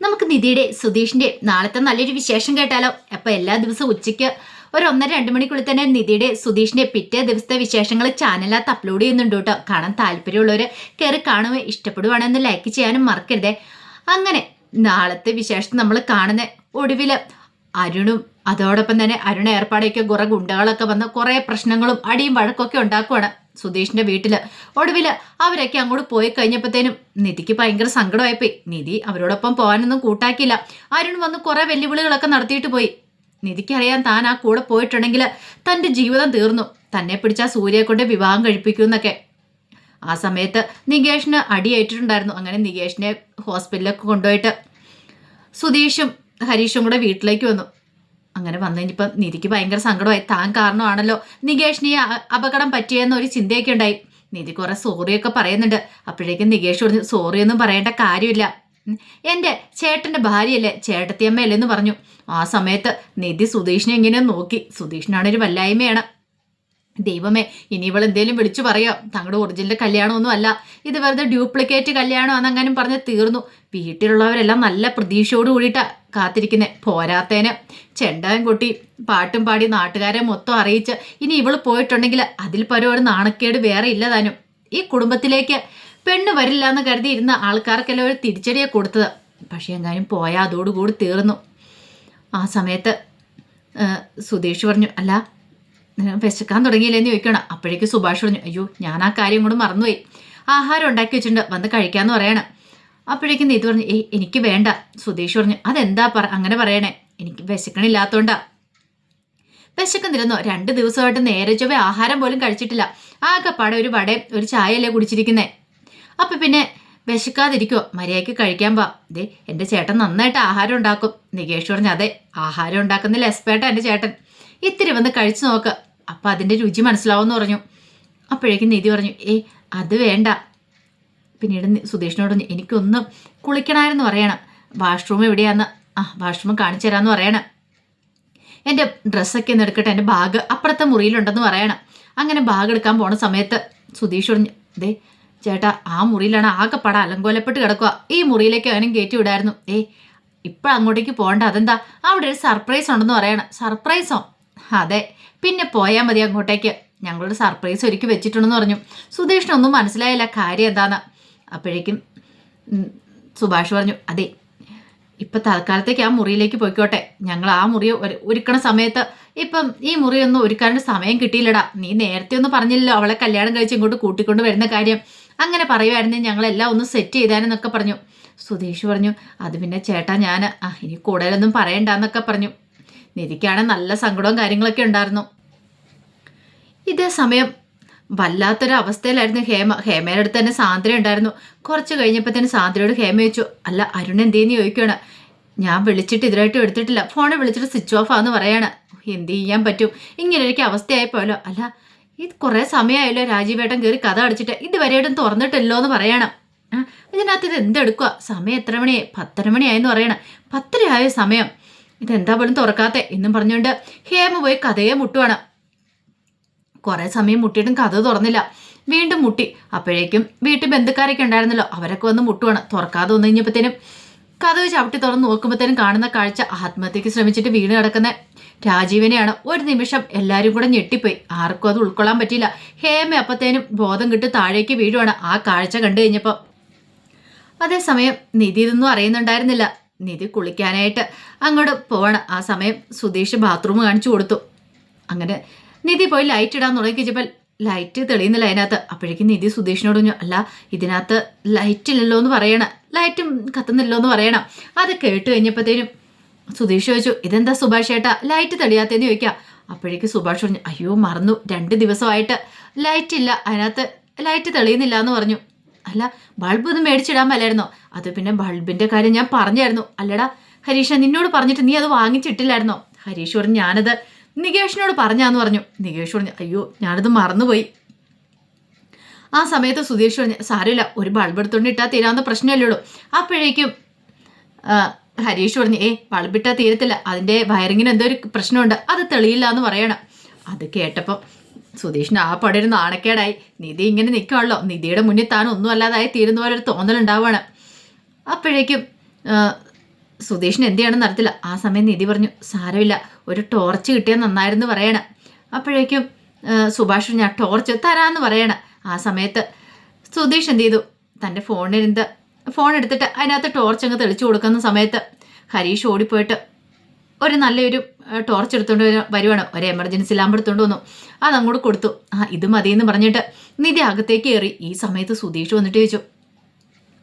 നമുക്ക് നിധിയുടെ സുധീഷിന്റെ നാളത്തെ നല്ലൊരു വിശേഷം കേട്ടാലോ? അപ്പൊ എല്ലാ ദിവസവും ഉച്ചയ്ക്ക് ഒരു ഒന്നര രണ്ട് മണിക്കുള്ളിൽ തന്നെ നിധിയുടെ സുധീഷിന്റെ പിറ്റേ ദിവസത്തെ വിശേഷങ്ങൾ ചാനലിനകത്ത് അപ്ലോഡ് ചെയ്യുന്നുണ്ട് കേട്ടോ. കാണാൻ താല്പര്യമുള്ളവർ കയറി കാണുകയും ഇഷ്ടപ്പെടുവാണെന്ന് ലൈക്ക് ചെയ്യാനും മറക്കരുതേ. അങ്ങനെ നാളത്തെ വിശേഷം നമ്മൾ കാണുന്ന ഒടുവിൽ അരുണും അതോടൊപ്പം തന്നെ അരുണ ഏർപ്പാടൊക്കെ കുറെ ഗുണ്ടകളൊക്കെ വന്ന് കുറേ പ്രശ്നങ്ങളും അടിയും വഴക്കൊക്കെ ഉണ്ടാക്കുവാണ്. സുധീഷിന്റെ വീട്ടിൽ. ഒടുവിൽ അവരൊക്കെ അങ്ങോട്ട് പോയി കഴിഞ്ഞപ്പോഴത്തേനും നിധിക്ക് ഭയങ്കര സങ്കടമായിപ്പോയി. നിധി അവരോടൊപ്പം പോകാനൊന്നും കൂട്ടാക്കിയില്ല. അരുൺ വന്ന് കുറെ വെല്ലുവിളികളൊക്കെ നടത്തിയിട്ട് പോയി. നിധിക്കറിയാൻ താൻ ആ കൂടെ പോയിട്ടുണ്ടെങ്കിൽ തന്റെ ജീവിതം തീർന്നു. തന്നെ പിടിച്ച സൂര്യയെ കൊണ്ട് വിവാഹം കഴിപ്പിക്കുമെന്നൊക്കെ ആ സമയത്ത് നികേഷിന് അടിയേറ്റിട്ടുണ്ടായിരുന്നു. അങ്ങനെ നികേഷിനെ ഹോസ്പിറ്റലിലൊക്കെ കൊണ്ടുപോയിട്ട് സുധീഷും ഹരീഷും കൂടെ വീട്ടിലേക്ക് വന്നു. അങ്ങനെ വന്നു കഴിഞ്ഞപ്പം നിധിക്ക് ഭയങ്കര സങ്കടമായി. താൻ കാരണമാണല്ലോ നികേഷിന് അപകടം പറ്റിയെന്ന ഒരു ചിന്തയൊക്കെ ഉണ്ടായി. നിധി കുറെ സോറിയൊക്കെ പറയുന്നുണ്ട്. അപ്പോഴേക്കും നികേഷ് പറഞ്ഞു സോറിയൊന്നും പറയേണ്ട കാര്യമില്ല. എന്റെ ചേട്ടന്റെ ഭാര്യയല്ലേ ചേട്ടത്തിയമ്മയല്ലേ എന്ന് പറഞ്ഞു. ആ സമയത്ത് നിധി സുധീഷിനെ ഇങ്ങനെ നോക്കി. സുധീഷിനാണൊരു വല്ലായ്മയാണ്. ദൈവമേ ഇനി ഇവൾ എന്തേലും വിളിച്ചു പറയോ. തങ്ങളുടെ ഒറിജിനൽ കല്യാണമൊന്നും അല്ല. ഇത് വെറുതെ ഡ്യൂപ്ലിക്കേറ്റ് കല്യാണം അന്നെങ്ങാനും പറഞ്ഞ് തീർന്നു. വീട്ടിലുള്ളവരെല്ലാം നല്ല പ്രതീക്ഷയോട് കൂടിയിട്ടാ കാത്തിരിക്കുന്നത് പോരാത്തേന്. ചെണ്ടയും കൊട്ടി പാട്ടും പാടി നാട്ടുകാരെ മൊത്തം അറിയിച്ച് ഇനി ഇവൾ പോയിട്ടുണ്ടെങ്കിൽ അതിൽ പരം ഒരു നാണക്കേട് വേറെ ഇല്ല താനും. ഈ കുടുംബത്തിലേക്ക് പെണ്ണ് വരില്ല എന്ന് കരുതി ഇരുന്ന ആൾക്കാർക്കെല്ലാം ഒരു തിരിച്ചടിയെ കൊടുത്തത്. പക്ഷേ എങ്ങാനും പോയാൽ അതോടുകൂടി തീർന്നു. ആ സമയത്ത് സുധീഷ് പറഞ്ഞു അല്ല വിശക്കാൻ തുടങ്ങിയില്ലെന്ന് ചോദിക്കണം അപ്പോഴേക്ക് സുഭാഷ് പറഞ്ഞു അയ്യോ ഞാൻ ആ കാര്യം കൂടെ മറന്നുപോയി. ആഹാരം ഉണ്ടാക്കി വെച്ചിട്ടുണ്ട് വന്ന് കഴിക്കാമെന്ന് പറയണം. അപ്പോഴേക്കും നീതു പറഞ്ഞു ഏയ് എനിക്ക് വേണ്ട. സുധീഷ് പറഞ്ഞു അതെന്താ പറ അങ്ങനെ പറയണേ. എനിക്ക് വിശക്കണില്ലാത്തോണ്ടാ. വിശക്കുന്നില്ലെന്നോ രണ്ട് ദിവസമായിട്ട് നേരെ ചൊവ്വ ആഹാരം പോലും കഴിച്ചിട്ടില്ല. ആകെപ്പാടെ ഒരു വടയും ഒരു ചായയല്ലേ കുടിച്ചിരിക്കുന്നേ. അപ്പൊ പിന്നെ വിശക്കാതിരിക്കോ മര്യാദയ്ക്ക് കഴിക്കാൻ പാ ദേ എന്റെ ചേട്ടൻ നന്നായിട്ട് ആഹാരം ഉണ്ടാക്കും. നികേഷ് പറഞ്ഞു അതെ ആഹാരം ഉണ്ടാക്കുന്നതിൽ എക്സ്പേർട്ടാണ് എന്റെ ചേട്ടൻ. ഇത്തിരി വന്ന് കഴിച്ചു നോക്ക്. അപ്പം അതിന്റെ രുചി മനസ്സിലാവുമെന്ന് പറഞ്ഞു. അപ്പോഴേക്കും നിധി പറഞ്ഞു ഏ അത് വേണ്ട. പിന്നീട് സുധീഷിനോട് എനിക്കൊന്ന് കുളിക്കണമായിരുന്നു പറയണം. വാഷ്റൂം എവിടെയാന്ന്? ആ വാഷ്റൂം കാണിച്ചു തരാമെന്ന് പറയണം. എന്റെ ഡ്രസ്സൊക്കെ ഒന്ന് എടുക്കട്ടെ എന്റെ ബാഗ് അപ്പുറത്തെ മുറിയിലുണ്ടെന്ന് പറയണം. അങ്ങനെ ബാഗ് എടുക്കാൻ പോണ സമയത്ത് സുധീഷ് പറഞ്ഞു ദേ ചേട്ടാ ആ മുറിയിലാണ് പട അലങ്കോലപ്പെട്ട് കിടക്കുക. ഈ മുറിയിലേക്ക് അവനും കയറ്റി വിടായിരുന്നു. ഏ ഇപ്പം അങ്ങോട്ടേക്ക് പോകണ്ട. അതെന്താ? അവിടെ ഒരു സർപ്രൈസ് ഉണ്ടെന്ന് പറയണം. സർപ്രൈസോ? അതെ പിന്നെ പോയാൽ മതി അങ്ങോട്ടേക്ക്. ഞങ്ങളൊരു സർപ്രൈസ് ഒരുക്കി വെച്ചിട്ടുണ്ടെന്ന് പറഞ്ഞു. സുധീഷിനൊന്നും മനസ്സിലായില്ല കാര്യം എന്താന്ന്. അപ്പോഴേക്കും സുഭാഷ് പറഞ്ഞു അതെ ഇപ്പം തൽക്കാലത്തേക്ക് ആ മുറിയിലേക്ക് പോയിക്കോട്ടെ. ഞങ്ങൾ ആ മുറി ഒരു- ഒരുക്കണ സമയത്ത് ഇപ്പം ഈ മുറിയൊന്നും ഒരുക്കാനുള്ള സമയം കിട്ടിയില്ലടാ. നീ നേരത്തെ ഒന്നും പറഞ്ഞില്ലല്ലോ അവളെ കല്യാണം കഴിച്ച് ഇങ്ങോട്ട് കൂട്ടിക്കൊണ്ട് വരുന്ന കാര്യം. അങ്ങനെ പറയുമായിരുന്നെങ്കിൽ ഞങ്ങളെല്ലാം ഒന്ന് സെറ്റ് ചെയ്താനെന്നൊക്കെ പറഞ്ഞു. സുധീഷ് പറഞ്ഞു അത് പിന്നെ ചേട്ടാ ഞാൻ ആ ഇനി കൂടുതലൊന്നും പറയണ്ടെന്നൊക്കെ പറഞ്ഞു. നിധിക്കാണ് നല്ല സങ്കടവും കാര്യങ്ങളൊക്കെ ഉണ്ടായിരുന്നു. ഇതേ സമയം വല്ലാത്തൊരു അവസ്ഥയിലായിരുന്നു ഹേമ. ഹേമയുടെ അടുത്ത് തന്നെ സാന്ദ്ര ഉണ്ടായിരുന്നു. കുറച്ച് കഴിഞ്ഞപ്പോൾ തന്നെ സാന്ദ്രയോട് ഹേമ ചോദിച്ചു അല്ല അരുൺ എന്തേന്ന് ചോദിക്കുകയാണ് ഞാൻ വിളിച്ചിട്ട് ഇതിലായിട്ടും എടുത്തിട്ടില്ല. ഫോണിൽ വിളിച്ചിട്ട് സ്വിച്ച് ഓഫ് ആന്ന് പറയാണ്. എന്ത് ചെയ്യാൻ പറ്റും? ഇങ്ങനെ അവസ്ഥയായപ്പോലോ അല്ല ഇത് കുറേ സമയമായല്ലോ രാജീവേട്ടൻ കയറി കഥ അടിച്ചിട്ട്. ഇതുവരെയായിട്ടും തുറന്നിട്ടില്ലോ എന്ന് പറയണം. ഇതിനകത്ത് ഇത് എന്തെടുക്കുക സമയം എത്ര മണിയായി? പത്തര മണിയായെന്ന് പറയണം. ആയ സമയം. ഇതെന്താ പോലും തുറക്കാത്തെ എന്നും പറഞ്ഞുകൊണ്ട് ഹേമ പോയി കഥയെ മുട്ടുവാണ്. കുറെ സമയം മുട്ടിയിട്ടും കഥ തുറന്നില്ല. വീണ്ടും മുട്ടി. അപ്പോഴേക്കും വീട്ടിൽ ബന്ധുക്കാരൊക്കെ ഉണ്ടായിരുന്നല്ലോ. അവരൊക്കെ വന്ന് മുട്ടുവാണ്. തുറക്കാതെ വന്നു കഴിഞ്ഞപ്പോഴത്തേനും കഥവ് ചവിട്ടി തുറന്ന് നോക്കുമ്പോഴത്തേനും കാണുന്ന കാഴ്ച ആത്മഹത്യക്ക് ശ്രമിച്ചിട്ട് വീണ് കിടക്കുന്ന. രാജീവിനെയാണ് ഒരു നിമിഷം എല്ലാവരും കൂടെ ഞെട്ടിപ്പോയി. ആർക്കും അത് ഉൾക്കൊള്ളാൻ പറ്റിയില്ല. ഹേമ അപ്പത്തേനും ബോധം കിട്ടി താഴേക്ക് വീഴുവാണ്. ആ കാഴ്ച കണ്ടു കഴിഞ്ഞപ്പോൾ. അതേസമയം നിധി ഇതൊന്നും അറിയുന്നുണ്ടായിരുന്നില്ല. നിധി കുളിക്കാനായിട്ട് അങ്ങോട്ട് പോവാണ്. ആ സമയം സുധീഷ് ബാത്റൂം കാണിച്ചു കൊടുത്തു. അങ്ങനെ നിധി പോയി ലൈറ്റ് ഇടാൻ തുടങ്ങിക്കഴിച്ചപ്പോൾ ലൈറ്റ് തെളിയുന്നില്ല അതിനകത്ത്. അപ്പോഴേക്കും നിധി സുധീഷിനോട് പറഞ്ഞു അല്ല ഇതിനകത്ത് ലൈറ്റ് ഇല്ലല്ലോ എന്ന് പറയണം. ലൈറ്റും കത്തുന്നില്ലോ എന്ന് പറയണം. അത് കേട്ട് കഴിഞ്ഞപ്പോഴത്തേനും സുധീഷ് ചോദിച്ചു ഇതെന്താ സുഭാഷ് ഏട്ടാ? ലൈറ്റ് തെളിയാത്തേന്ന് ചോദിക്കാം. അപ്പോഴേക്കും സുഭാഷ് പറഞ്ഞു അയ്യോ മറന്നു. രണ്ട് ദിവസമായിട്ട് ലൈറ്റ് ഇല്ല. അതിനകത്ത് ലൈറ്റ് തെളിയുന്നില്ല എന്ന് പറഞ്ഞു. അല്ല ബൾബ് ഒന്നും മേടിച്ചിടാൻ മേലായിരുന്നോ? അത് പിന്നെ ബൾബിന്റെ കാര്യം ഞാൻ പറഞ്ഞായിരുന്നു. അല്ലടാ ഹരീഷ നിന്നോട് പറഞ്ഞിട്ട് നീ അത് വാങ്ങിച്ചിട്ടില്ലായിരുന്നോ? ഹരീഷ് പറഞ്ഞു ഞാനത് നികേഷിനോട് പറഞ്ഞാന്ന് പറഞ്ഞു. നികേഷ് പറഞ്ഞു അയ്യോ ഞാനത് മറന്നുപോയി. ആ സമയത്ത് സുധീഷ് പറഞ്ഞു സാരമില്ല ഒരു ബൾബ് എടുത്തുകൊണ്ട് ഇട്ടാൽ തീരാവുന്ന പ്രശ്നമല്ലേ ഉള്ളൂ. അപ്പോഴേക്കും ഹരീഷ് പറഞ്ഞു ഏ ബൾബിട്ടാൽ തീരത്തില്ല. അതിന്റെ വയറിങ്ങിന് എന്തോ ഒരു പ്രശ്നമുണ്ട്. അത് തെളിയില്ല എന്ന് പറയണം. അത് കേട്ടപ്പോൾ സുധീഷിന് ആ പടയൊരു നാണക്കേടായി. നിധി ഇങ്ങനെ നിൽക്കുവാണല്ലോ. നിധിയുടെ മുന്നിൽ താൻ ഒന്നും അല്ലാതായി തീരുന്ന പോലെ ഒരു തോന്നലുണ്ടാവുകയാണ് അപ്പോഴേക്കും സുധീഷിന് എന്ത് ചെയ്യണമെന്ന് ആ സമയം നിധി പറഞ്ഞു സാരമില്ല ഒരു ടോർച്ച് കിട്ടിയാൽ നന്നായിരുന്നു പറയണം. അപ്പോഴേക്കും സുഭാഷ് ഞാൻ ടോർച്ച് തരാമെന്ന് പറയണം. ആ സമയത്ത് സുധീഷ് എന്ത് ചെയ്തു? തന്റെ ഫോണിരുന്ന് ഫോൺ എടുത്തിട്ട് അതിനകത്ത് ടോർച്ച് അങ്ങ് തെളിച്ചു കൊടുക്കുന്ന സമയത്ത് ഹരീഷ് ഓടിപ്പോയിട്ട് ഒരു നല്ലൊരു ടോർച്ച് എടുത്തുകൊണ്ട് വരു- വരുവാണ്. ഒരു എമർജൻസി ലാമ്പ് എടുത്തുകൊണ്ട് വന്നു. അത് അങ്ങോട്ട് കൊടുത്തു. ആ ഇത് മതി എന്ന് പറഞ്ഞിട്ട് നിധി അകത്തേക്ക് കയറി. ഈ സമയത്ത് സുധീഷ് വന്നിട്ട് ചോദിച്ചു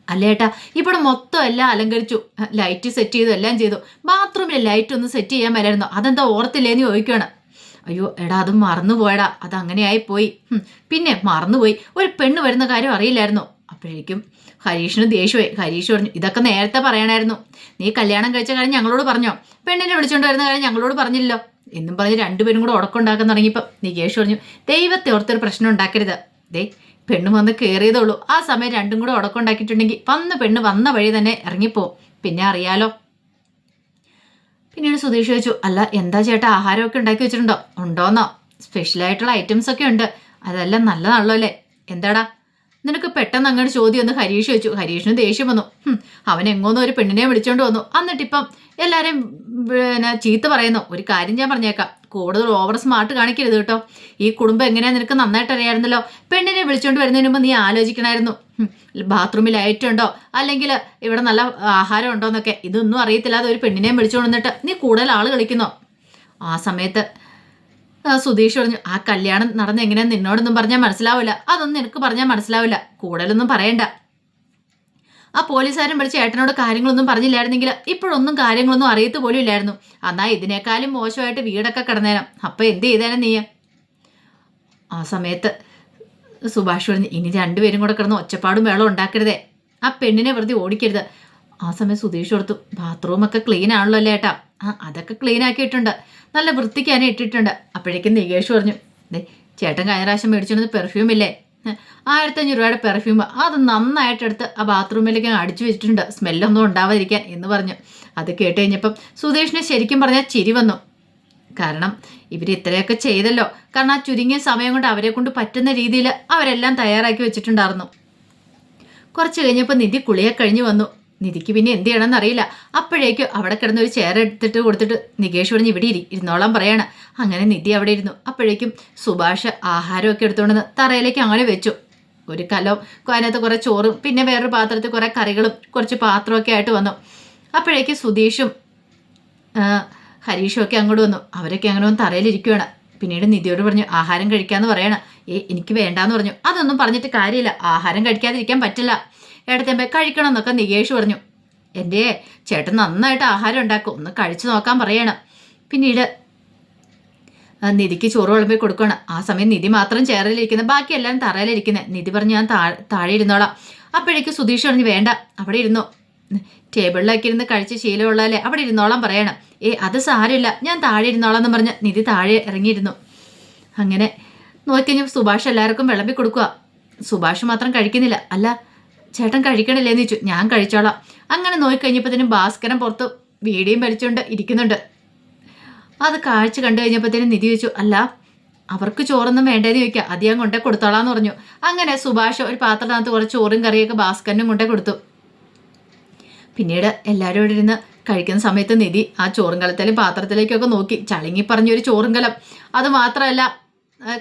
അല്ലേട്ടാ ഇവിടെ മൊത്തം എല്ലാം അലങ്കരിച്ചു. ലൈറ്റ് സെറ്റ് ചെയ്തു എല്ലാം ചെയ്തു. ബാത്റൂമിലെ ലൈറ്റ് ഒന്ന് സെറ്റ് ചെയ്യാൻ വരായിരുന്നു. അതെന്താ ഓർത്തില്ലേന്ന് ചോദിക്കുകയാണ് അയ്യോ എടാ അത് മറന്നുപോയടാ അത് അങ്ങനെയായി പോയി. പിന്നെ മറന്നുപോയി ഒരു പെണ്ണ് വരുന്ന കാര്യം അറിയില്ലായിരുന്നു. അപ്പോഴേക്കും ഹരീഷിന് ദേഷ്യമായി ഹരീഷ് പറഞ്ഞു ഇതൊക്കെ നേരത്തെ പറയണമായിരുന്നു നീ കല്യാണം കഴിച്ച കാര്യം ഞങ്ങളോട് പറഞ്ഞോ? പെണ്ണിനെ വിളിച്ചുകൊണ്ട് വരുന്ന കാര്യം ഞങ്ങളോട് പറഞ്ഞില്ലല്ലോ. എന്നും പറഞ്ഞ് രണ്ടുപേരും കൂടെ ഉടക്കുണ്ടാക്കാൻ തുടങ്ങിയപ്പോൾ നീ നികേഷ് പറഞ്ഞു ദൈവത്തെ ഓർത്തൊരു പ്രശ്നം ഉണ്ടാക്കരുത്. ദേ പെണ്ണ് വന്ന് കയറിയതുള്ളൂ ആ സമയം രണ്ടും കൂടെ ഉടക്കുണ്ടാക്കിയിട്ടുണ്ടെങ്കിൽ വന്ന് പെണ്ണ് വന്ന വഴി തന്നെ ഇറങ്ങിപ്പോവും. പിന്നെ അറിയാലോ. പിന്നീട് സുധീഷ് ചോദിച്ചു അല്ല എന്താ ചേട്ടാ ആഹാരമൊക്കെ ഉണ്ടാക്കി വെച്ചിട്ടുണ്ടോ? ഉണ്ടോന്നോ? സ്പെഷ്യലായിട്ടുള്ള ഐറ്റംസ് ഒക്കെ ഉണ്ട്. അതെല്ലാം നല്ലതാണല്ലോ അല്ലേ? എന്താടാ? നിനക്ക് പെട്ടെന്ന് അങ്ങോട്ട് ചോദ്യം ഒന്ന് ഹരീഷ് വെച്ചു ഹരീഷിന് ദേഷ്യം വന്നു. അവൻ എങ്ങോന്നും ഒരു പെണ്ണിനെ വിളിച്ചോണ്ട് വന്നു. എന്നിട്ടിപ്പം എല്ലാവരെയും പിന്നെ ചീത്ത പറയുന്നു. ഒരു കാര്യം ഞാൻ പറഞ്ഞേക്കാം. കൂടുതൽ ഓവർ സ്മാർട്ട് കാണിക്കരുത് കേട്ടോ. ഈ കുടുംബം എങ്ങനെയാ നിനക്ക് നന്നായിട്ട് അറിയാമായിരുന്നല്ലോ പെണ്ണിനെ വിളിച്ചോണ്ട് വരുന്നതിന് മുമ്പ് നീ ആലോചിക്കണമായിരുന്നു ബാത്റൂമിൽ ലൈറ്റുണ്ടോ അല്ലെങ്കിൽ ഇവിടെ നല്ല ആഹാരം ഉണ്ടോ എന്നൊക്കെ. ഇതൊന്നും അറിയത്തില്ലാതെ ഒരു പെണ്ണിനെ വിളിച്ചോണ്ട് വന്നിട്ട് നീ കൂടുതൽ ആൾ കളിക്കുന്നോ? ആ സമയത്ത് സുധീഷ് പറഞ്ഞു ആ കല്യാണം നടന്ന് എങ്ങനെയാ നിന്നോടൊന്നും പറഞ്ഞാൽ മനസ്സിലാവില്ല. അതൊന്നും എനിക്ക് പറഞ്ഞാൽ മനസ്സിലാവില്ല. കൂടുതലൊന്നും പറയണ്ട. ആ പോലീസുകാരൻ വിളിച്ച് ഏട്ടനോട് കാര്യങ്ങളൊന്നും പറഞ്ഞില്ലായിരുന്നെങ്കിൽ ഇപ്പോഴൊന്നും കാര്യങ്ങളൊന്നും അറിയത്ത് പോലും ഇല്ലായിരുന്നു. എന്നാൽ ഇതിനേക്കാളും മോശമായിട്ട് വീടൊക്കെ കിടന്നേനം അപ്പൊ എന്ത് ചെയ്തേനെ നീ? ആ സമയത്ത് സുഭാഷ് പറഞ്ഞു ഇനി രണ്ടുപേരും കൂടെ കിടന്ന് ഒച്ചപ്പാടും വെള്ളം ഉണ്ടാക്കരുതേ. ആ പെണ്ണിനെ വെറുതെ ഓടിക്കരുത്. ആ സമയം സുധീഷ് കൊടുത്തു. ബാത്റൂമൊക്കെ ക്ലീൻ ആണല്ലോ അല്ലേ ഏട്ടാ? ആ അതൊക്കെ ക്ലീൻ ആക്കിയിട്ടുണ്ട്. നല്ല വൃത്തിക്കാനേ ഇട്ടിട്ടുണ്ട്. അപ്പോഴേക്കും നികേഷ് പറഞ്ഞു ചേട്ടൻ കഴിഞ്ഞ പ്രാവശ്യം മേടിച്ചോണ്ട് പെർഫ്യൂം ഇല്ലേ? ആയിരത്തഞ്ഞൂറ് രൂപയുടെ പെർഫ്യൂം അത് നന്നായിട്ടെടുത്ത് ആ ബാത്റൂമിലേക്ക് അടിച്ചു വെച്ചിട്ടുണ്ട്. സ്മെല്ലൊന്നും ഉണ്ടാവാതിരിക്കാൻ എന്ന് പറഞ്ഞു. അത് കേട്ട് കഴിഞ്ഞപ്പം സുധീഷിന് ശരിക്കും പറഞ്ഞാൽ ചിരി വന്നു. കാരണം ഇവർ ഇത്രയൊക്കെ ചെയ്തല്ലോ. കാരണം ആ ചുരുങ്ങിയ സമയം കൊണ്ട് അവരെ കൊണ്ട് പറ്റുന്ന രീതിയിൽ അവരെല്ലാം തയ്യാറാക്കി വെച്ചിട്ടുണ്ടായിരുന്നു. കുറച്ച് കഴിഞ്ഞപ്പോൾ നിധി കുളിയെ കഴിഞ്ഞ് വന്നു. നിധിക്ക് പിന്നെ എന്ത് ചെയ്യണമെന്ന് അറിയില്ല. അപ്പോഴേക്കും അവിടെ കിടന്ന് ഒരു ചെയർ എടുത്തിട്ട് കൊടുത്തിട്ട് നികേഷ് പറഞ്ഞ് ഇവിടെ ഇരി ഇരുന്നോളാൻ പറയാണ്. അങ്ങനെ നിധി അവിടെ ഇരുന്നു. അപ്പോഴേക്കും സുഭാഷ് ആഹാരമൊക്കെ എടുത്തുകൊണ്ട് തറയിലേക്ക് അങ്ങനെ വെച്ചു. ഒരു കലം അതിനകത്ത് കുറേ ചോറും പിന്നെ വേറൊരു പാത്രത്തിൽ കുറേ കറികളും കുറച്ച് പാത്രമൊക്കെ ആയിട്ട് വന്നു. അപ്പോഴേക്കും സുധീഷും ഹരീഷും ഒക്കെ അങ്ങോട്ട് വന്നു. അവരൊക്കെ അങ്ങനെ ഒന്ന് തറയിലിരിക്കുകയാണ് പിന്നീട് നിധിയോട് പറഞ്ഞു ആഹാരം കഴിക്കാമെന്ന് പറയണം. ഏ എനിക്ക് വേണ്ടാന്ന് പറഞ്ഞു. അതൊന്നും പറഞ്ഞിട്ട് കാര്യമില്ല. ആഹാരം കഴിക്കാതിരിക്കാൻ പറ്റില്ല. ഏടത്തേമ്പ കഴിക്കണം എന്നൊക്കെ നികേഷ് പറഞ്ഞു. എന്റെ ചേട്ടൻ നന്നായിട്ട് ആഹാരം ഉണ്ടാക്കും. ഒന്ന് കഴിച്ചു നോക്കാൻ പറയണം. പിന്നീട് നിധിക്ക് ചോറ് വിളമ്പി കൊടുക്കണം ആ സമയം നിധി മാത്രം ചേറിലിരിക്കുന്നത് ബാക്കി തറയിലിരിക്കുന്നത് നിധി പറഞ്ഞു ഞാൻ താഴെ താഴെ ഇരുന്നോളാം. അപ്പോഴേക്ക് സുധീഷ് പറഞ്ഞു വേണ്ട അവിടെ ഇരുന്നു. ടേബിളിലൊക്കെ ഇരുന്ന് കഴിച്ച് ശീലമുള്ളതല്ലേ? അവിടെ ഇരുന്നോളാം പറയണം. ഏ അത് സാരമില്ല. ഞാൻ താഴെ ഇരുന്നോളാം എന്ന് പറഞ്ഞ് നിധി താഴെ ഇറങ്ങിയിരുന്നു. അങ്ങനെ നോക്കിക്കഴിഞ്ഞപ്പോൾ സുഭാഷ് എല്ലാവർക്കും വിളമ്പി കൊടുക്കുക. സുഭാഷ് മാത്രം കഴിക്കുന്നില്ല. അല്ല ചേട്ടൻ കഴിക്കണില്ലേന്ന് ചോദിച്ചു. ഞാൻ കഴിച്ചോളാം. അങ്ങനെ നോക്കിക്കഴിഞ്ഞപ്പോഴത്തേനും ഭാസ്കരൻ പുറത്ത് വീടിയും വലിച്ചുകൊണ്ട് ഇരിക്കുന്നുണ്ട്. അത് കാഴ്ച കണ്ടു കഴിഞ്ഞപ്പോഴത്തേനും നിധി ചോദിച്ചു അല്ല അവർക്ക് ചോറൊന്നും വേണ്ടേന്ന് ചോദിക്കുക അത് ഞാൻ കൊണ്ടേ കൊടുത്തോളാന്ന് പറഞ്ഞു. അങ്ങനെ സുഭാഷ് ഒരു പാത്രത്തിനകത്ത് കുറച്ച് ചോറും കറിയൊക്കെ ഭാസ്കരനും കൊണ്ടേ കൊടുത്തു. പിന്നീട് എല്ലാവരും ഇവിടെ ഇരുന്ന് കഴിക്കുന്ന സമയത്ത് നിധി ആ ചോറും കലത്തിലും പാത്രത്തിലേക്കൊക്കെ നോക്കി. ചളിങ്ങി പറഞ്ഞൊരു ചോറും കലം. അത് മാത്രമല്ല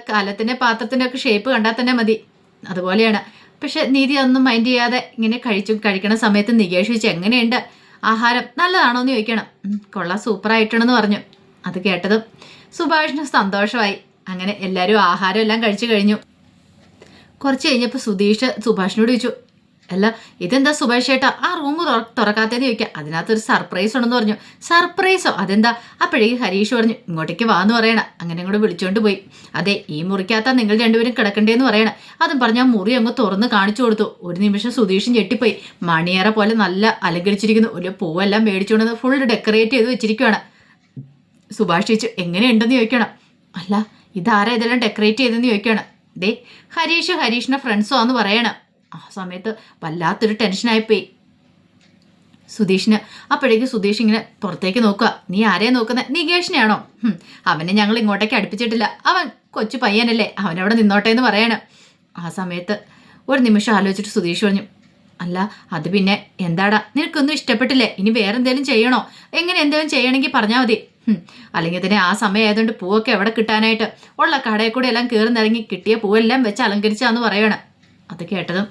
കലത്തിന്റെ പാത്രത്തിന്റെ ഒക്കെ ഷേപ്പ് കണ്ടാൽ തന്നെ മതി. അതുപോലെയാണ്. പക്ഷെ നീതി ഒന്നും മൈൻഡ് ചെയ്യാതെ ഇങ്ങനെ കഴിച്ചു കഴിക്കണ സമയത്ത് നികേഷ് ചോദിച്ചു എങ്ങനെയുണ്ട്? ആഹാരം നല്ലതാണോ എന്ന് ചോദിക്കണം. "ഉം, കൊള്ളാം സൂപ്പറായിട്ടുണ്ടെന്ന് പറഞ്ഞു. അത് കേട്ടതും സുഭാഷിന് സന്തോഷമായി. അങ്ങനെ എല്ലാവരും ആഹാരം എല്ലാം കഴിച്ചു കഴിഞ്ഞു. കുറച്ച് കഴിഞ്ഞപ്പോൾ സുധീഷ് സുഭാഷിനോട് ചോദിച്ചു അല്ല ഇതെന്താ സുഭാഷ് ചേട്ടാ? ആ റൂം തുറക്കാത്തേന്ന് ചോദിക്കാം. അതിനകത്തൊരു സർപ്രൈസ് ഉണ്ടെന്ന് പറഞ്ഞു. സർപ്രൈസോ അതെന്താ? അപ്പോഴേക്ക് ഹരീഷ് പറഞ്ഞു ഇങ്ങോട്ടേക്ക് വാന്ന് പറയണ. അങ്ങനെ അങ്ങോട്ട് വിളിച്ചോണ്ട് പോയി. അതെ ഈ മുറിക്കകത്താ നിങ്ങൾ രണ്ടുപേരും കിടക്കണ്ടേന്ന് പറയണ. അതും പറഞ്ഞ് ആ മുറി അങ്ങ് തുറന്ന് കാണിച്ചു കൊടുത്തു. ഒരു നിമിഷം സുധീഷും ഞെട്ടിപ്പോയി. മണിയേറെ പോലെ നല്ല അലങ്കരിച്ചിരിക്കുന്നു. ഒരു പൂവെല്ലാം മേടിച്ചുകൊണ്ട് ഫുൾ ഡെക്കറേറ്റ് ചെയ്ത് വെച്ചിരിക്കുകയാണ് സുഭാഷ് ചേച്ചു എങ്ങനെയുണ്ടെന്ന് ചോദിക്കണം. അല്ല ഇതാരാ ഇതെല്ലാം ഡെക്കറേറ്റ് ചെയ്തെന്ന് ചോദിക്കണം. ദേ ഹരീഷ് ഹരീഷിന്റെ ഫ്രണ്ട്സോ എന്ന് പറയണം. ആ സമയത്ത് വല്ലാത്തൊരു ടെൻഷനായിപ്പോയി. സുധീഷിന് അപ്പോഴേക്ക് സുധീഷ് ഇങ്ങനെ പുറത്തേക്ക് നോക്കുക. നീ ആരെയാ നോക്കുന്നത് നികേഷിനെയാണോ? അവനെ ഞങ്ങൾ ഇങ്ങോട്ടേക്ക് അടുപ്പിച്ചിട്ടില്ല. അവൻ കൊച്ചു പയ്യനല്ലേ. അവനവിടെ നിന്നോട്ടെ എന്ന് പറയാണ്. ആ സമയത്ത് ഒരു നിമിഷം ആലോചിച്ചിട്ട് സുധീഷ് പറഞ്ഞു അല്ല അത് പിന്നെ എന്താടാ? നിനക്കൊന്നും ഇഷ്ടപ്പെട്ടില്ലേ? ഇനി വേറെ എന്തെങ്കിലും ചെയ്യണോ? എങ്ങനെ എന്തെങ്കിലും ചെയ്യണമെങ്കിൽ പറഞ്ഞാൽ മതി. അല്ലെങ്കിൽ തന്നെ ആ സമയം ആയതുകൊണ്ട് പൂവൊക്കെ എവിടെ കിട്ടാനായിട്ട്? ഉള്ള കടയിൽ കൂടെ എല്ലാം കയറുന്നിറങ്ങി കിട്ടിയ പൂവെല്ലാം വെച്ച് അലങ്കരിച്ചാന്ന് പറയണം. അത് കേട്ടതും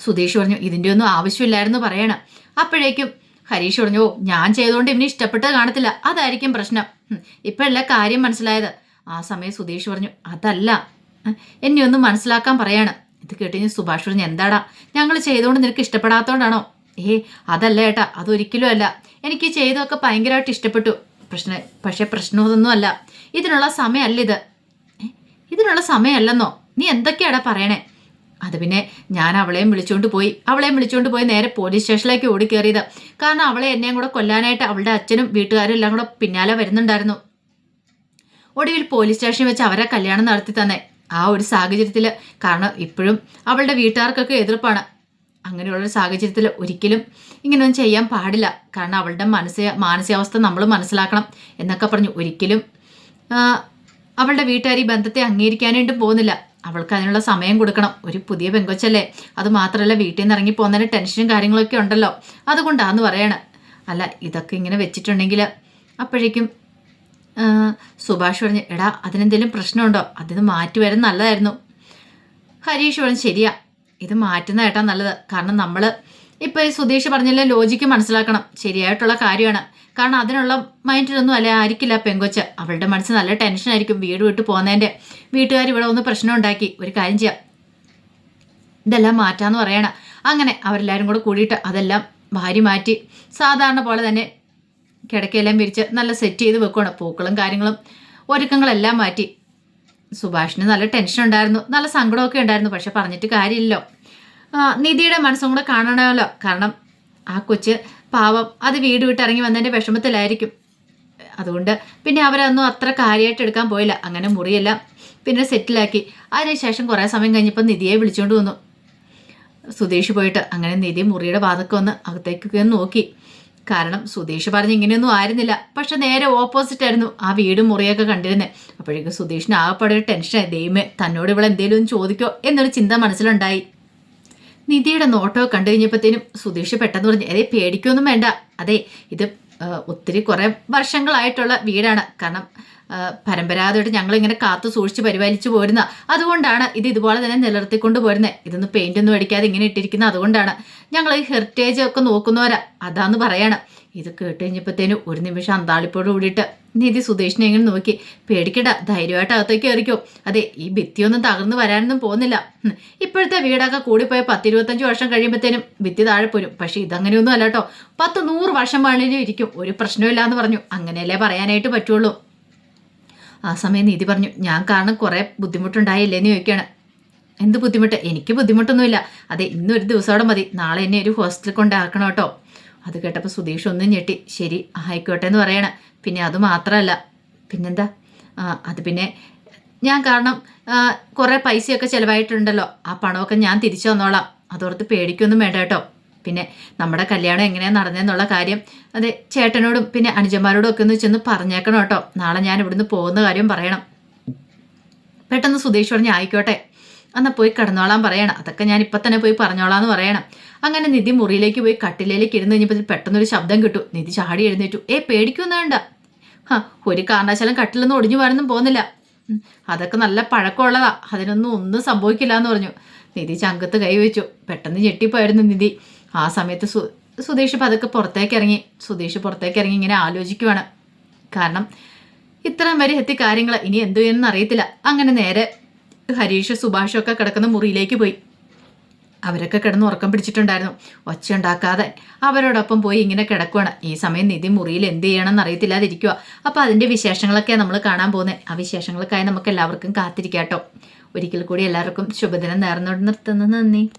സുധീഷ് പറഞ്ഞു ഇതിന്റെ ഒന്നും ആവശ്യമില്ലായിരുന്നു പറയണം. അപ്പോഴേക്കും ഹരീഷ് പറഞ്ഞു "ഓ, ഞാൻ ചെയ്തുകൊണ്ട് ഇവന് ഇഷ്ടപ്പെട്ടത് കാണത്തില്ല. അതായിരിക്കും പ്രശ്നം. ഇപ്പോഴല്ല കാര്യം മനസ്സിലായത്. ആ സമയം സുധീഷ് പറഞ്ഞു അതല്ല. എന്നെ ഒന്ന് മനസ്സിലാക്കാൻ പറയാണ്. ഇത് കേട്ടുകഴിഞ്ഞ് സുഭാഷ് പറഞ്ഞു എന്താടാ? ഞങ്ങൾ ചെയ്തുകൊണ്ട് നിനക്ക് ഇഷ്ടപ്പെടാത്തോണ്ടാണോ? ഏ അതല്ല ഏട്ടാ. അതൊരിക്കലും അല്ല. എനിക്ക് ചെയ്തൊക്കെ ഭയങ്കരമായിട്ട് ഇഷ്ടപ്പെട്ടു. പ്രശ്ന പക്ഷേ പ്രശ്നമൊന്നും അല്ല. ഇതിനുള്ള സമയമല്ല ഇത്. ഇതിനുള്ള സമയമല്ലെന്നോ നീ എന്തൊക്കെയാടാ പറയണേ? അത് പിന്നെ ഞാൻ അവളെയും വിളിച്ചുകൊണ്ട് പോയി. അവളെയും വിളിച്ചുകൊണ്ട് പോയി നേരെ പോലീസ് സ്റ്റേഷനിലേക്ക് ഓടിക്കേറിയത്. കാരണം അവളെ എന്നെയും കൂടെ കൊല്ലാനായിട്ട് അവളുടെ അച്ഛനും വീട്ടുകാരും എല്ലാം കൂടെ പിന്നാലെ വരുന്നുണ്ടായിരുന്നു. ഒടുവിൽ പോലീസ് സ്റ്റേഷനിൽ വെച്ച് അവരെ കല്യാണം നടത്തി തന്നെ. ആ ഒരു സാഹചര്യത്തിൽ കാരണം ഇപ്പോഴും അവളുടെ വീട്ടുകാർക്കൊക്കെ എതിർപ്പാണ്. അങ്ങനെയുള്ളൊരു സാഹചര്യത്തിൽ ഒരിക്കലും ഇങ്ങനെയൊന്നും ചെയ്യാൻ പാടില്ല. കാരണം അവളുടെ മനസ്സ് മാനസികാവസ്ഥ നമ്മൾ മനസ്സിലാക്കണം എന്നൊക്കെ പറഞ്ഞു. ഒരിക്കലും അവളുടെ വീട്ടുകാർ ഈ ബന്ധത്തെ അംഗീകരിക്കാനായിട്ടും പോകുന്നില്ല. അവൾക്ക് അതിനുള്ള സമയം കൊടുക്കണം. ഒരു പുതിയ പെങ്കൊച്ചല്ലേ. അത് മാത്രമല്ല വീട്ടിൽ നിന്ന് ഇറങ്ങി പോകുന്നതിന് ടെൻഷനും കാര്യങ്ങളൊക്കെ ഉണ്ടല്ലോ. അതുകൊണ്ടാന്ന് പറയണ. അല്ല ഇതൊക്കെ ഇങ്ങനെ വെച്ചിട്ടുണ്ടെങ്കിൽ അപ്പോഴേക്കും സുഭാഷ് പറഞ്ഞു എടാ അതിനെന്തെങ്കിലും പ്രശ്നമുണ്ടോ? അതിന് മാറ്റി വരാൻ നല്ലതായിരുന്നു. ഹരീഷ് പറഞ്ഞു ശരിയാ. ഇത് മാറ്റുന്ന ഏട്ടാ നല്ലത്. കാരണം നമ്മൾ ഇപ്പോൾ ഈ സുധീഷ് പറഞ്ഞില്ലേ ലോജിക്ക് മനസ്സിലാക്കണം. ശരിയായിട്ടുള്ള കാര്യമാണ്. കാരണം അതിനുള്ള മൈൻഡിലൊന്നും അല്ല ആയിരിക്കില്ല പെങ്കൊച്ച. അവളുടെ മനസ്സ് നല്ല ടെൻഷനായിരിക്കും വീട് വിട്ട് പോകുന്നതിന്റെ വീട്ടുകാർ ഇവിടെ ഒന്ന് പ്രശ്നം ഉണ്ടാക്കി. ഒരു കാര്യം ചെയ്യാം. ഇതെല്ലാം മാറ്റാന്ന് പറയണം. അങ്ങനെ അവരെല്ലാവരും കൂടെ കൂടിയിട്ട് അതെല്ലാം ഭാര്യ മാറ്റി സാധാരണ പോലെ തന്നെ കിടക്കയെല്ലാം വിരിച്ച് നല്ല സെറ്റ് ചെയ്ത് വെക്കണം പൂക്കളും കാര്യങ്ങളും ഒരുക്കങ്ങളെല്ലാം മാറ്റി. സുഭാഷിന് നല്ല ടെൻഷൻ ഉണ്ടായിരുന്നു. നല്ല സങ്കടമൊക്കെ ഉണ്ടായിരുന്നു. പക്ഷെ പറഞ്ഞിട്ട് കാര്യമില്ലല്ലോ. നിധിയുടെ മനസ്സും കൂടെ കാണണമല്ലോ. കാരണം ആ കൊച്ച് പാവം അത് വീട് വിട്ടിറങ്ങി വന്നതിന്റെ വിഷമത്തിലായിരിക്കും. അതുകൊണ്ട് പിന്നെ അവരൊന്നും അത്ര കാര്യമായിട്ട് എടുക്കാൻ പോയില്ല. അങ്ങനെ മുറിയല്ല പിന്നെ സെറ്റിലാക്കി. അതിനുശേഷം കുറേ സമയം കഴിഞ്ഞപ്പോൾ നിധിയെ വിളിച്ചുകൊണ്ട് വന്നു. സുധീഷ് പോയിട്ട് അങ്ങനെ നിധി മുറിയുടെ വാതൊക്കെ ഒന്ന് അകത്തേക്കൊക്കെ നോക്കി. കാരണം സുധീഷ് പറഞ്ഞ് ഇങ്ങനെയൊന്നും ആയിരുന്നില്ല. പക്ഷെ നേരെ ഓപ്പോസിറ്റ് ആയിരുന്നു ആ വീടും മുറിയൊക്കെ കണ്ടിരുന്നത് അപ്പോഴേക്കും സുധീഷിന് ആകെപ്പാടെ ഒരു ടെൻഷനായി ദൈവമേ തന്നോട് ഇവിടെ എന്തെങ്കിലും ചോദിക്കോ എന്നൊരു ചിന്ത മനസ്സിലുണ്ടായി. നിധിയുടെ നോട്ടോ കണ്ടു കഴിഞ്ഞപ്പോഴത്തേനും സുധീഷ് പെട്ടെന്ന് പറഞ്ഞു അതേ പേടിക്കൊന്നും വേണ്ട. അതെ ഇത് ഒത്തിരി കുറേ വർഷങ്ങളായിട്ടുള്ള വീടാണ്. കാരണം പരമ്പരാഗതമായിട്ട് ഞങ്ങൾ ഇങ്ങനെ കാത്തു സൂക്ഷിച്ച് പരിപാലിച്ചു പോരുന്ന അതുകൊണ്ടാണ് ഇത് ഇതുപോലെ തന്നെ നിലനിർത്തിക്കൊണ്ട് പോരുന്നത് ഇതൊന്ന് പെയിന്റ് ഒന്നും അടിക്കാതെ ഇങ്ങനെ ഇട്ടിരിക്കുന്നത് അതുകൊണ്ടാണ് ഞങ്ങൾ ഈ ഹെറിറ്റേജ് ഒക്കെ നോക്കുന്നവരാ. അതാന്ന് പറയാണ്. ഇത് കേട്ട് കഴിഞ്ഞപ്പോഴത്തേനും ഒരു നിമിഷം അന്താളിപ്പോട് കൂടിയിട്ട് നിധി സുധീഷിനെ എങ്ങനെ നോക്കി. പേടിക്കടാ ധൈര്യമായിട്ട് അകത്തേക്ക് കയറിക്കോ. അതെ ഈ ഭിത്തിയൊന്നും തകർന്നു വരാനൊന്നും പോകുന്നില്ല. ഇപ്പോഴത്തെ വീടൊക്കെ കൂടിപ്പോയ പത്തിരുപത്തഞ്ച് വർഷം കഴിയുമ്പോഴത്തേനും ഭിത്തി താഴെ പോരും. പക്ഷേ ഇതങ്ങനെയൊന്നും അല്ല കേട്ടോ പത്ത് നൂറ് വർഷം വേണേലും ഇരിക്കും. ഒരു പ്രശ്നമില്ല എന്ന് പറഞ്ഞു. അങ്ങനെയല്ലേ പറയാനായിട്ട് പറ്റുള്ളൂ. ആ സമയം നീതി പറഞ്ഞു. ഞാൻ കാരണം കുറേ ബുദ്ധിമുട്ടുണ്ടായില്ലേ എന്ന് ചോദിക്കുകയാണ്. എന്ത് ബുദ്ധിമുട്ട്? എനിക്ക് ബുദ്ധിമുട്ടൊന്നുമില്ല. അതെ ഇന്നൊരു ദിവസത്തോടെ മതി. നാളെ എന്നെ ഒരു ഹോസ്റ്റലിൽ കൊണ്ടാക്കണം കേട്ടോ അത് കേട്ടപ്പോൾ സുധീഷ് ഒന്നും ഞെട്ടി. ശരി ആയിക്കോട്ടെ എന്ന് പറയണം. പിന്നെ അത് മാത്രമല്ല പിന്നെന്താ? അത് പിന്നെ ഞാൻ കാരണം കുറേ പൈസയൊക്കെ ചിലവായിട്ടുണ്ടല്ലോ. ആ പണമൊക്കെ ഞാൻ തിരിച്ചു വന്നോളാം അതോർത്ത് പേടിക്കൊന്നും വേണ്ട കേട്ടോ. പിന്നെ നമ്മുടെ കല്യാണം എങ്ങനെയാണ് നടന്നതെന്നുള്ള കാര്യം അതെ ചേട്ടനോടും പിന്നെ അനുജന്മാരോടും ഒക്കെ ഒന്ന് ചെന്ന് പറഞ്ഞേക്കണം കേട്ടോ. നാളെ ഞാൻ ഇവിടുന്ന് പോകുന്ന കാര്യം പറയണം. പെട്ടെന്ന് സുധീഷ് പറഞ്ഞ് ആയിക്കോട്ടെ എന്നാൽ പോയി കിടന്നോളാൻ പറയണം. അതൊക്കെ ഞാൻ ഇപ്പം തന്നെ പോയി പറഞ്ഞോളാന്ന് പറയണം. അങ്ങനെ നിധി മുറിയിലേക്ക് പോയി കട്ടിലേക്ക് ഇരുന്ന് കഴിഞ്ഞപ്പോൾ പെട്ടെന്നൊരു ശബ്ദം കിട്ടും. നിധി ചാടി എഴുന്നേറ്റു. ഏ പേടിക്കൊന്നും വേണ്ട ഹാ ഒരു കാരണവശാലും കട്ടിലൊന്നും ഒടിഞ്ഞു വരാനൊന്നും പോകുന്നില്ല അതൊക്കെ നല്ല പഴക്കമുള്ളതാ. അതിനൊന്നും ഒന്നും സംഭവിക്കില്ല എന്ന് പറഞ്ഞു. നിധി ചങ്കത്ത് കൈവച്ചു പെട്ടെന്ന് ഞെട്ടിപ്പോയായിരുന്നു നിധി. ആ സമയത്ത് സു സുധീഷ് പതുക്കെ പുറത്തേക്ക് ഇറങ്ങി. സുധീഷ് പുറത്തേക്ക് ഇറങ്ങി ഇങ്ങനെ ആലോചിക്കുവാണ്. കാരണം ഇത്രയും വരെ എത്തി കാര്യങ്ങൾ ഇനി എന്തു ചെയ്യുമെന്ന് അറിയത്തില്ല. അങ്ങനെ നേരെ ഹരീഷ് സുഭാഷും ഒക്കെ കിടക്കുന്ന മുറിയിലേക്ക് പോയി. അവരൊക്കെ കിടന്ന് ഉറക്കം പിടിച്ചിട്ടുണ്ടായിരുന്നു. ഒച്ച ഉണ്ടാക്കാതെ അവരോടൊപ്പം പോയി ഇങ്ങനെ കിടക്കുവാണ്. ഈ സമയം നിധി മുറിയിൽ എന്ത് ചെയ്യണമെന്ന് അറിയത്തില്ലാതിരിക്കുക അപ്പോൾ അതിന്റെ വിശേഷങ്ങളൊക്കെ നമ്മൾ കാണാൻ പോകുന്നത് ആ വിശേഷങ്ങൾക്കായി നമുക്ക് എല്ലാവർക്കും കാത്തിരിക്കാം കേട്ടോ ഒരിക്കൽ കൂടി എല്ലാവർക്കും ശുഭദിനം നേർന്നോട് നിർത്തുന്നു. നന്ദി.